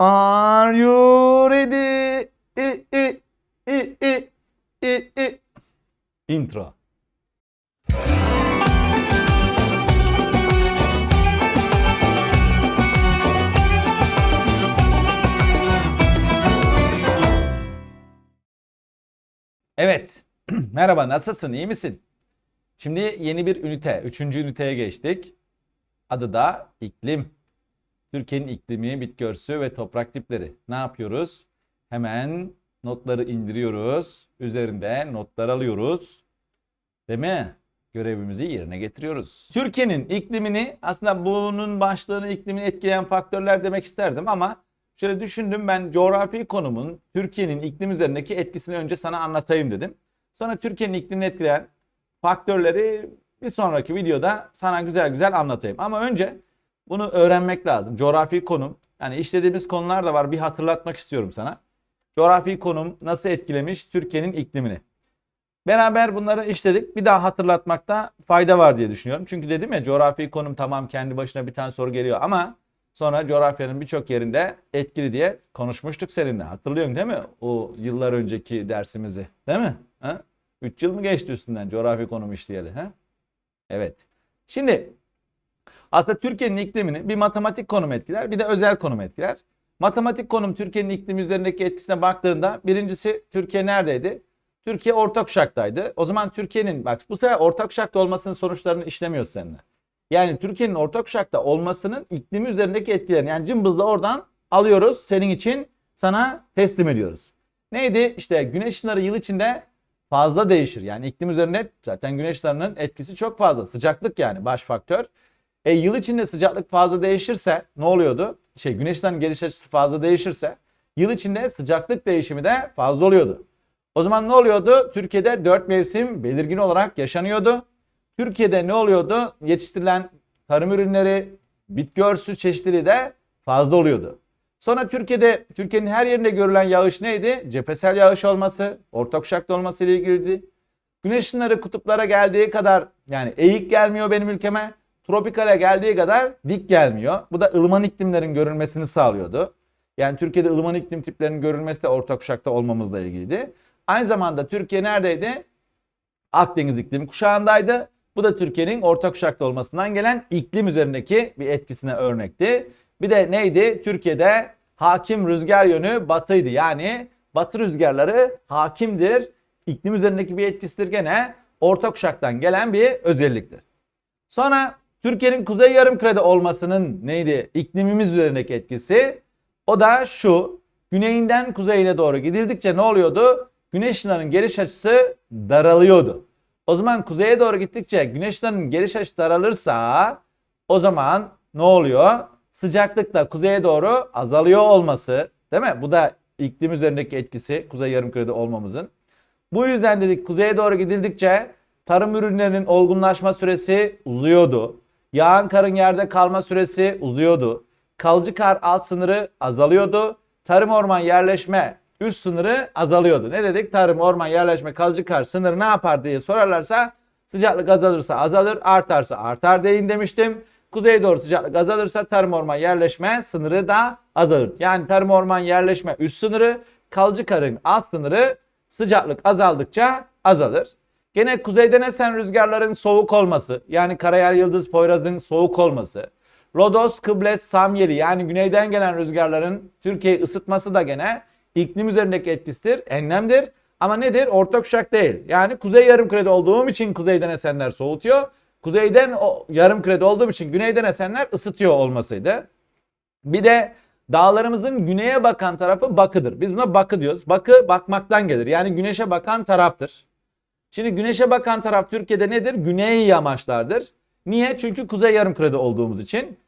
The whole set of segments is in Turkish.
Are you ready? I, I, I, I, I, I. Intro. Evet. Merhaba, nasılsın? İyi misin? Şimdi yeni bir ünite, üçüncü üniteye geçtik. Adı da iklim. Türkiye'nin iklimi, bitki örtüsü ve toprak tipleri. Ne yapıyoruz? Hemen notları indiriyoruz. Üzerinde notlar alıyoruz. Değil mi? Görevimizi yerine getiriyoruz. Türkiye'nin iklimini aslında bunun başlığını iklimini etkileyen faktörler demek isterdim ama şöyle düşündüm ben coğrafi konumun Türkiye'nin iklim üzerindeki etkisini önce sana anlatayım dedim. Sonra Türkiye'nin iklimini etkileyen faktörleri bir sonraki videoda sana güzel güzel anlatayım. Ama önce bunu öğrenmek lazım. Coğrafi konum yani işlediğimiz konular da var bir hatırlatmak istiyorum sana. Coğrafi konum nasıl etkilemiş Türkiye'nin iklimini. Beraber bunları işledik. Bir daha hatırlatmakta fayda var diye düşünüyorum. Çünkü dedim ya coğrafi konum tamam kendi başına bir tane soru geliyor ama sonra coğrafyanın birçok yerinde etkili diye konuşmuştuk seninle. Hatırlıyorsun değil mi? O yıllar önceki dersimizi. Değil mi? Ha? 3 yıl mı geçti üstünden coğrafi konum işleyeli? Ha? Evet. Şimdi aslında Türkiye'nin iklimini bir matematik konum etkiler bir de özel konum etkiler. Matematik konum Türkiye'nin iklimi üzerindeki etkisine baktığında birincisi Türkiye neredeydi? Türkiye orta kuşaktaydı. O zaman Türkiye'nin bak bu sefer orta kuşakta olmasının sonuçlarını işlemiyoruz seninle. Yani Türkiye'nin orta kuşakta olmasının iklimi üzerindeki etkilerini yani cımbızla oradan alıyoruz. Senin için sana teslim ediyoruz. Neydi? İşte güneş ışınları yıl içinde fazla değişir. Yani iklim üzerinde zaten güneş ışınlarının etkisi çok fazla. Sıcaklık yani baş faktör. E yıl içinde sıcaklık fazla değişirse ne oluyordu? Şey güneş ışınlarının geliş açısı fazla değişirse yıl içinde sıcaklık değişimi de fazla oluyordu. O zaman ne oluyordu? Türkiye'de dört mevsim belirgin olarak yaşanıyordu. Türkiye'de ne oluyordu? Yetiştirilen tarım ürünleri, bitki örtüsü çeşitliliği de fazla oluyordu. Sonra Türkiye'de Türkiye'nin her yerinde görülen yağış neydi? Cephesel yağış olması, orta kuşakta olması ile ilgiliydi. Güneş ışınları kutuplara geldiği kadar yani eğik gelmiyor benim ülkeme. Tropikale geldiği kadar dik gelmiyor. Bu da ılıman iklimlerin görülmesini sağlıyordu. Yani Türkiye'de ılıman iklim tiplerinin görülmesi de orta kuşakta olmamızla ilgiliydi. Aynı zamanda Türkiye neredeydi? Akdeniz iklim kuşağındaydı. Bu da Türkiye'nin orta kuşakta olmasından gelen iklim üzerindeki bir etkisine örnekti. Bir de neydi? Türkiye'de hakim rüzgar yönü batıydı. Yani batı rüzgarları hakimdir. İklim üzerindeki bir etkisidir gene orta kuşaktan gelen bir özelliktir. Sonra Türkiye'nin kuzey yarımkürede olmasının neydi? İklimimiz üzerindeki etkisi. O da şu. Güneyinden kuzeyine doğru gidildikçe ne oluyordu? Güneş ışınlarının geliş açısı daralıyordu. O zaman kuzeye doğru gittikçe güneş ışınlarının geliş açısı daralırsa o zaman ne oluyor? Sıcaklık da kuzeye doğru azalıyor olması değil mi? Bu da iklim üzerindeki etkisi kuzey yarımkürede olmamızın. Bu yüzden dedik kuzeye doğru gidildikçe tarım ürünlerinin olgunlaşma süresi uzuyordu. Yağan karın yerde kalma süresi uzuyordu. Kalıcı kar alt sınırı azalıyordu. Tarım orman yerleşme üst sınırı azalıyordu. Ne dedik? Tarım orman yerleşme kalıcı kar sınırı ne yapar diye sorarlarsa sıcaklık azalırsa azalır, artarsa artar deyin demiştim. Kuzeye doğru sıcaklık azalırsa tarım orman yerleşme sınırı da azalır. Yani tarım orman yerleşme üst sınırı, kalıcı karın alt sınırı sıcaklık azaldıkça azalır. Gene kuzeyden esen rüzgarların soğuk olması yani Karayel Yıldız Poyraz'ın soğuk olması. Rodos, Kıbles, Samyeli yani güneyden gelen rüzgarların Türkiye'yi ısıtması da gene iklim üzerindeki etkisidir, enlemdir. Ama nedir? Orta kuşak değil. Yani kuzey yarım kürede olduğum için kuzeyden esenler soğutuyor. Kuzeyden o yarım kürede olduğum için güneyden esenler ısıtıyor olmasıydı. Bir de dağlarımızın güneye bakan tarafı bakıdır. Biz buna bakı diyoruz. Bakı bakmaktan gelir. Yani güneşe bakan taraftır. Şimdi güneşe bakan taraf Türkiye'de nedir? Güney yamaçlardır. Niye? Çünkü kuzey yarımkürede olduğumuz için.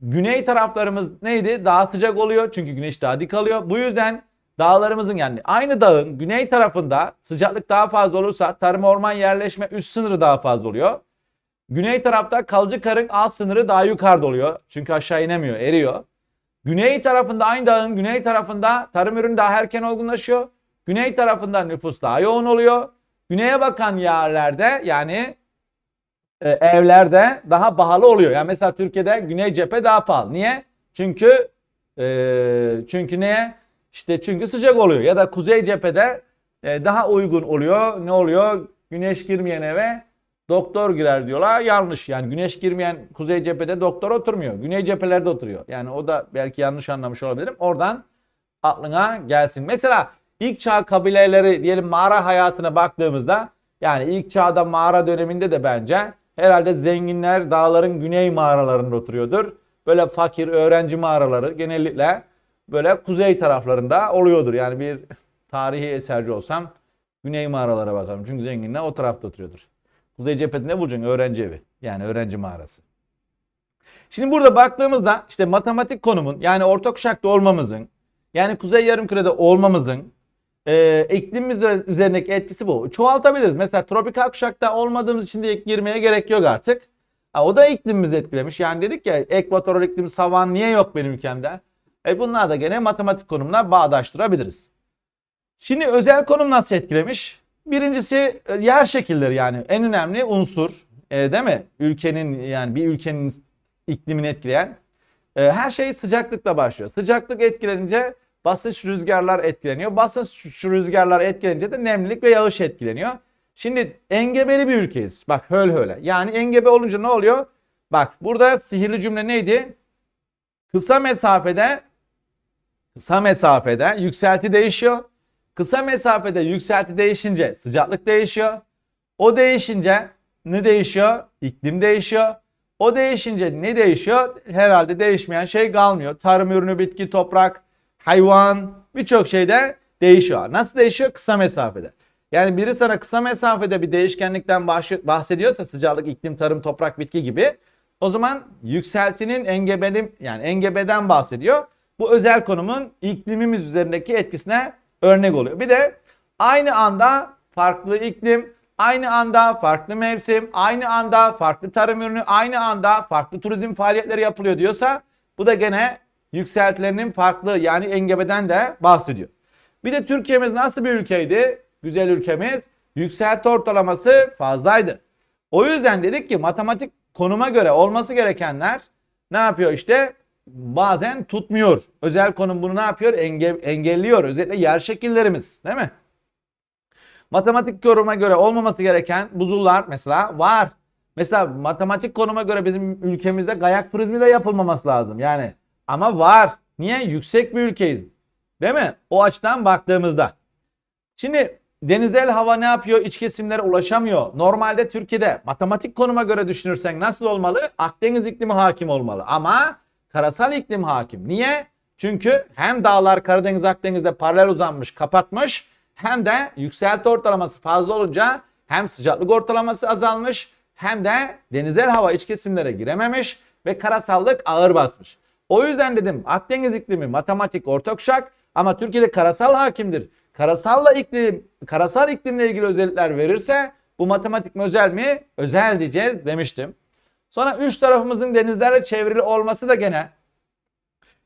Güney taraflarımız neydi? Daha sıcak oluyor. Çünkü güneş daha dik alıyor. Bu yüzden dağlarımızın yani aynı dağın güney tarafında sıcaklık daha fazla olursa tarım orman yerleşme üst sınırı daha fazla oluyor. Güney tarafta kalıcı karın alt sınırı daha yukarıda oluyor. Çünkü aşağı inemiyor, eriyor. Güney tarafında aynı dağın güney tarafında tarım ürünü daha erken olgunlaşıyor. Güney tarafında nüfus daha yoğun oluyor. Güneye bakan yerlerde yani e, evlerde daha pahalı oluyor. Yani mesela Türkiye'de güney cephe daha pahalı. Niye? Çünkü Ee, çünkü neye? İşte çünkü sıcak oluyor ya da kuzey cephede e, daha uygun oluyor. Ne oluyor? Güneş girmeyen eve doktor girer diyorlar. Yanlış. Yani güneş girmeyen kuzey cephede doktor oturmuyor. Güney cephelerde oturuyor. Yani o da belki yanlış anlamış olabilirim. Oradan aklına gelsin. Mesela ilk çağ kabileleri diyelim mağara hayatına baktığımızda yani ilk çağda mağara döneminde de bence herhalde zenginler dağların güney mağaralarında oturuyordur. Böyle fakir öğrenci mağaraları genellikle böyle kuzey taraflarında oluyordur. Yani bir tarihi eserci olsam güney mağaralara bakarım. Çünkü zenginler o tarafta oturuyordur. Kuzey cephede ne bulacaksın? Öğrenci evi. Yani öğrenci mağarası. Şimdi burada baktığımızda işte matematik konumun yani orta kuşakta olmamızın yani kuzey yarımkürede olmamızın e, iklimimiz üzerindeki etkisi bu. Çoğaltabiliriz. Mesela tropikal kuşakta olmadığımız için de girmeye gerek yok artık. Ha, o da iklimimizi etkilemiş. Yani dedik ya ekvatoral iklim savan niye yok benim ülkemde? E bunlar da gene matematik konumla bağdaştırabiliriz. Şimdi özel konum nasıl etkilemiş? Birincisi e, yer şekilleri yani en önemli unsur e, değil mi? Ülkenin yani bir ülkenin iklimini etkileyen e, her şey sıcaklıkla başlıyor. Sıcaklık etkilenince basınç rüzgarlar etkileniyor. Basınç rüzgarlar etkilenince de nemlilik ve yağış etkileniyor. Şimdi engebeli bir ülkeyiz. Bak höl höle. Yani engebe olunca ne oluyor? Bak burada sihirli cümle neydi? Kısa mesafede kısa mesafede yükselti değişiyor. Kısa mesafede yükselti değişince sıcaklık değişiyor. O değişince ne değişiyor? İklim değişiyor. O değişince ne değişiyor? Herhalde değişmeyen şey kalmıyor. Tarım ürünü, bitki, toprak, hayvan birçok şeyde değişiyor. Nasıl değişiyor? Kısa mesafede. Yani biri sana kısa mesafede bir değişkenlikten bahsediyorsa sıcaklık, iklim, tarım, toprak, bitki gibi o zaman yükseltinin engebenin yani engebeden bahsediyor. Bu özel konumun iklimimiz üzerindeki etkisine örnek oluyor. Bir de aynı anda farklı iklim, aynı anda farklı mevsim, aynı anda farklı tarım ürünü, aynı anda farklı turizm faaliyetleri yapılıyor diyorsa bu da gene yükseltilerinin farklı yani engebeden de bahsediyor. Bir de Türkiye'miz nasıl bir ülkeydi? Güzel ülkemiz. Yükselti ortalaması fazlaydı. O yüzden dedik ki matematik konuma göre olması gerekenler ne yapıyor işte? Bazen tutmuyor. Özel konum bunu ne yapıyor? Enge engelliyor. Özellikle yer şekillerimiz değil mi? Matematik konuma göre olmaması gereken buzullar mesela var. Mesela matematik konuma göre bizim ülkemizde kayak turizmi de yapılmaması lazım. Yani ama var. Niye? Yüksek bir ülkeyiz. Değil mi? O açıdan baktığımızda. Şimdi denizel hava ne yapıyor? İç kesimlere ulaşamıyor. Normalde Türkiye'de matematik konuma göre düşünürsen nasıl olmalı? Akdeniz iklimi hakim olmalı. Ama karasal iklim hakim. Niye? Çünkü hem dağlar Karadeniz Akdeniz'de paralel uzanmış kapatmış hem de yükselti ortalaması fazla olunca hem sıcaklık ortalaması azalmış hem de denizel hava iç kesimlere girememiş ve karasallık ağır basmış. O yüzden dedim Akdeniz iklimi matematik orta kuşak ama Türkiye'de karasal hakimdir. Karasalla iklim, karasal iklimle ilgili özellikler verirse bu matematik mi özel mi? Özel diyeceğiz demiştim. Sonra üç tarafımızın denizlerle çevrili olması da gene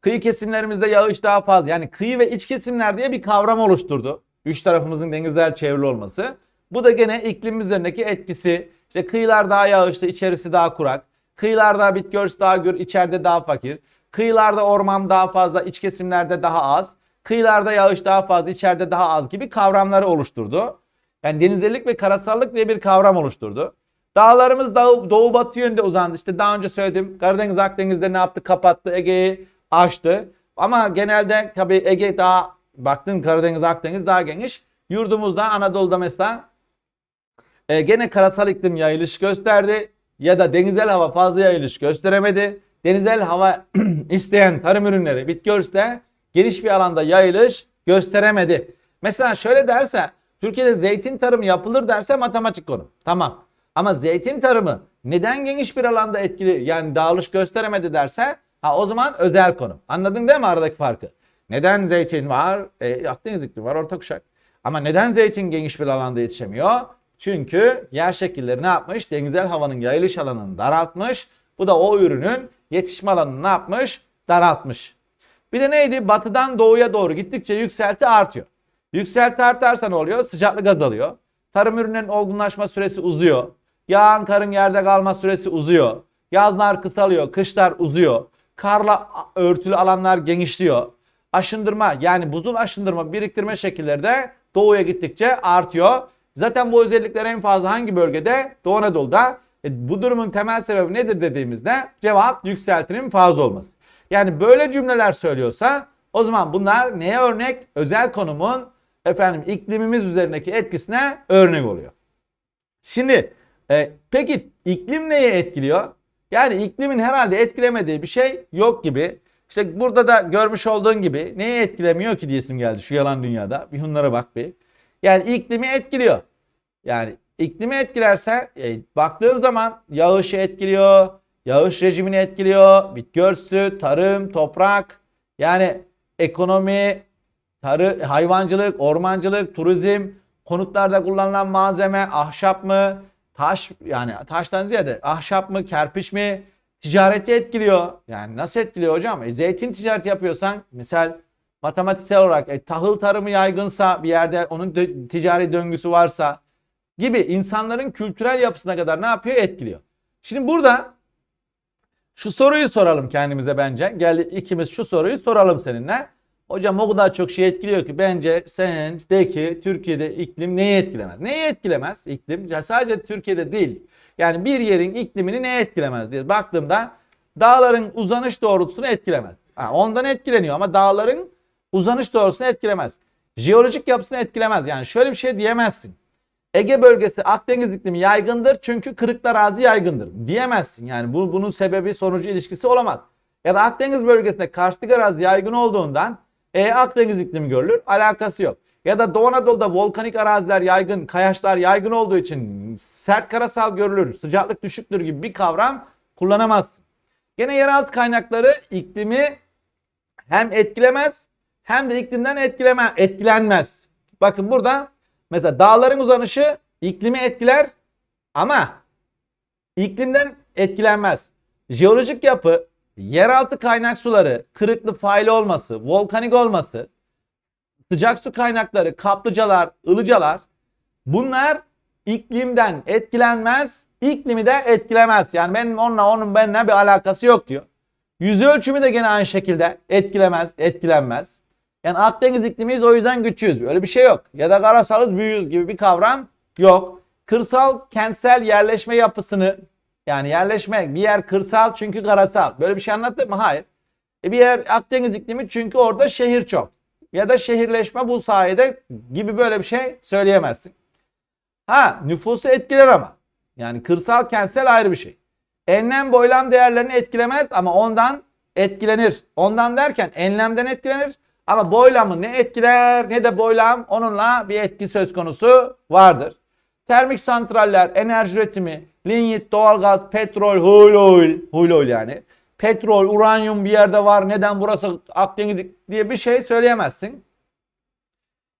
kıyı kesimlerimizde yağış daha fazla. Yani kıyı ve iç kesimler diye bir kavram oluşturdu. Üç tarafımızın denizler çevrili olması. Bu da gene iklim üzerindeki etkisi. İşte kıyılar daha yağışlı, içerisi daha kurak. Kıyılarda bitki örtüsü daha gür, içeride daha fakir. Kıyılarda orman daha fazla, iç kesimlerde daha az. Kıyılarda yağış daha fazla, içeride daha az gibi kavramları oluşturdu. Yani denizlilik ve karasallık diye bir kavram oluşturdu. Dağlarımız doğu, doğu batı yönde uzandı. İşte daha önce söyledim. Karadeniz Akdeniz'de ne yaptı? Kapattı. Ege'yi açtı. Ama genelde tabii Ege daha baktın Karadeniz Akdeniz daha geniş. Yurdumuzda Anadolu'da mesela e, gene karasal iklim yayılış gösterdi. Ya da denizel hava fazla yayılış gösteremedi denizel hava isteyen tarım ürünleri örtüsü geniş bir alanda yayılış gösteremedi. Mesela şöyle derse Türkiye'de zeytin tarımı yapılır derse matematik konu. Tamam. Ama zeytin tarımı neden geniş bir alanda etkili yani dağılış gösteremedi derse ha o zaman özel konu. Anladın değil mi aradaki farkı? Neden zeytin var? E, Akdeniz iklimi var orta kuşak. Ama neden zeytin geniş bir alanda yetişemiyor? Çünkü yer şekilleri ne yapmış? Denizel havanın yayılış alanını daraltmış. Bu da o ürünün yetişme alanını ne yapmış? Daraltmış. Bir de neydi? Batıdan doğuya doğru gittikçe yükselti artıyor. Yükselti artarsa ne oluyor? Sıcaklık azalıyor. Tarım ürünlerinin olgunlaşma süresi uzuyor. Yağan karın yerde kalma süresi uzuyor. Yazlar kısalıyor, kışlar uzuyor. karla örtülü alanlar genişliyor. Aşındırma yani buzul aşındırma biriktirme şekilleri de doğuya gittikçe artıyor. Zaten bu özellikler en fazla hangi bölgede? Doğu Anadolu'da. E, bu durumun temel sebebi nedir dediğimizde cevap yükseltinin fazla olması. Yani böyle cümleler söylüyorsa o zaman bunlar neye örnek? Özel konumun efendim iklimimiz üzerindeki etkisine örnek oluyor. Şimdi e, peki iklim neye etkiliyor? Yani iklimin herhalde etkilemediği bir şey yok gibi. İşte burada da görmüş olduğun gibi neye etkilemiyor ki diyesim geldi şu yalan dünyada. Bir bunlara bak bir. Yani iklimi etkiliyor. Yani iklimi etkilerse e, baktığın zaman yağışı etkiliyor, yağış rejimini etkiliyor, bitki örtüsü, tarım, toprak, yani ekonomi, tarı, hayvancılık, ormancılık, turizm, konutlarda kullanılan malzeme, ahşap mı, taş yani taştan ziyade ahşap mı, kerpiç mi, ticareti etkiliyor. Yani nasıl etkiliyor hocam? E, zeytin ticareti yapıyorsan misal matematiksel olarak e, tahıl tarımı yaygınsa bir yerde onun ticari döngüsü varsa gibi insanların kültürel yapısına kadar ne yapıyor? Etkiliyor. Şimdi burada şu soruyu soralım kendimize bence. Gel ikimiz şu soruyu soralım seninle. Hocam o kadar çok şey etkiliyor ki bence sen de ki Türkiye'de iklim neyi etkilemez? Neyi etkilemez iklim? Ya sadece Türkiye'de değil. Yani bir yerin iklimini ne etkilemez diye baktığımda dağların uzanış doğrultusunu etkilemez. Ha, ondan etkileniyor ama dağların uzanış doğrultusunu etkilemez. Jeolojik yapısını etkilemez. Yani şöyle bir şey diyemezsin. Ege bölgesi Akdeniz iklimi yaygındır çünkü kırıklar arazi yaygındır diyemezsin. Yani bu, bunun sebebi sonucu ilişkisi olamaz. Ya da Akdeniz bölgesinde karstik arazi yaygın olduğundan e, Akdeniz iklimi görülür alakası yok. Ya da Doğu Anadolu'da volkanik araziler yaygın, kayaçlar yaygın olduğu için sert karasal görülür, sıcaklık düşüktür gibi bir kavram kullanamazsın. Gene yeraltı kaynakları iklimi hem etkilemez hem de iklimden etkileme, etkilenmez. Bakın burada mesela dağların uzanışı iklimi etkiler ama iklimden etkilenmez. Jeolojik yapı, yeraltı kaynak suları, kırıklı faili olması, volkanik olması, sıcak su kaynakları, kaplıcalar, ılıcalar bunlar iklimden etkilenmez, iklimi de etkilemez. Yani benim onunla onun benimle bir alakası yok diyor. Yüz ölçümü de gene aynı şekilde etkilemez, etkilenmez. Yani Akdeniz iklimiyiz o yüzden güçlüyüz. Öyle bir şey yok. Ya da karasalız büyüyüz gibi bir kavram yok. Kırsal kentsel yerleşme yapısını yani yerleşme bir yer kırsal çünkü karasal. Böyle bir şey anlattım mı? Hayır. E bir yer Akdeniz iklimi çünkü orada şehir çok. Ya da şehirleşme bu sayede gibi böyle bir şey söyleyemezsin. Ha nüfusu etkiler ama. Yani kırsal kentsel ayrı bir şey. Enlem boylam değerlerini etkilemez ama ondan etkilenir. Ondan derken enlemden etkilenir ama boylamı ne etkiler ne de boylam onunla bir etki söz konusu vardır. Termik santraller, enerji üretimi, linyit, doğalgaz, petrol, huyl oil yani. Petrol, uranyum bir yerde var. Neden burası Akdeniz diye bir şey söyleyemezsin.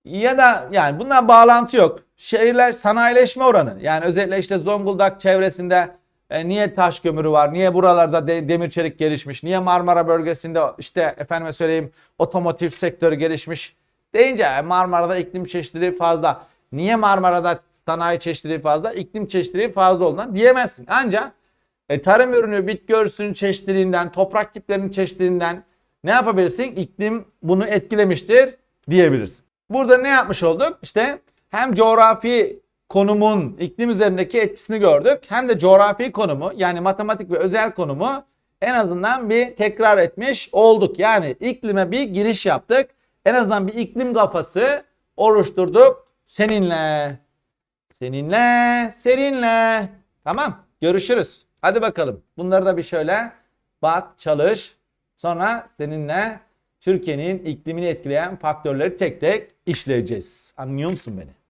Ya da yani bundan bağlantı yok. Şehirler sanayileşme oranı. Yani özellikle işte Zonguldak çevresinde e, niye taş kömürü var? Niye buralarda de, demir çelik gelişmiş? Niye Marmara bölgesinde işte efendime söyleyeyim otomotiv sektörü gelişmiş? Deyince e, Marmara'da iklim çeşitliliği fazla. Niye Marmara'da sanayi çeşitliliği fazla? İklim çeşitliliği fazla olduğundan diyemezsin. Ancak e, tarım ürünü, bitki örtüsünün çeşitliliğinden, toprak tiplerinin çeşitliliğinden ne yapabilirsin? İklim bunu etkilemiştir diyebilirsin. Burada ne yapmış olduk? İşte hem coğrafi konumun iklim üzerindeki etkisini gördük. Hem de coğrafi konumu yani matematik ve özel konumu en azından bir tekrar etmiş olduk. Yani iklime bir giriş yaptık. En azından bir iklim kafası oluşturduk seninle. Seninle, seninle. Tamam, görüşürüz. Hadi bakalım. Bunları da bir şöyle bak, çalış. Sonra seninle Türkiye'nin iklimini etkileyen faktörleri tek tek işleyeceğiz. Anlıyor musun beni?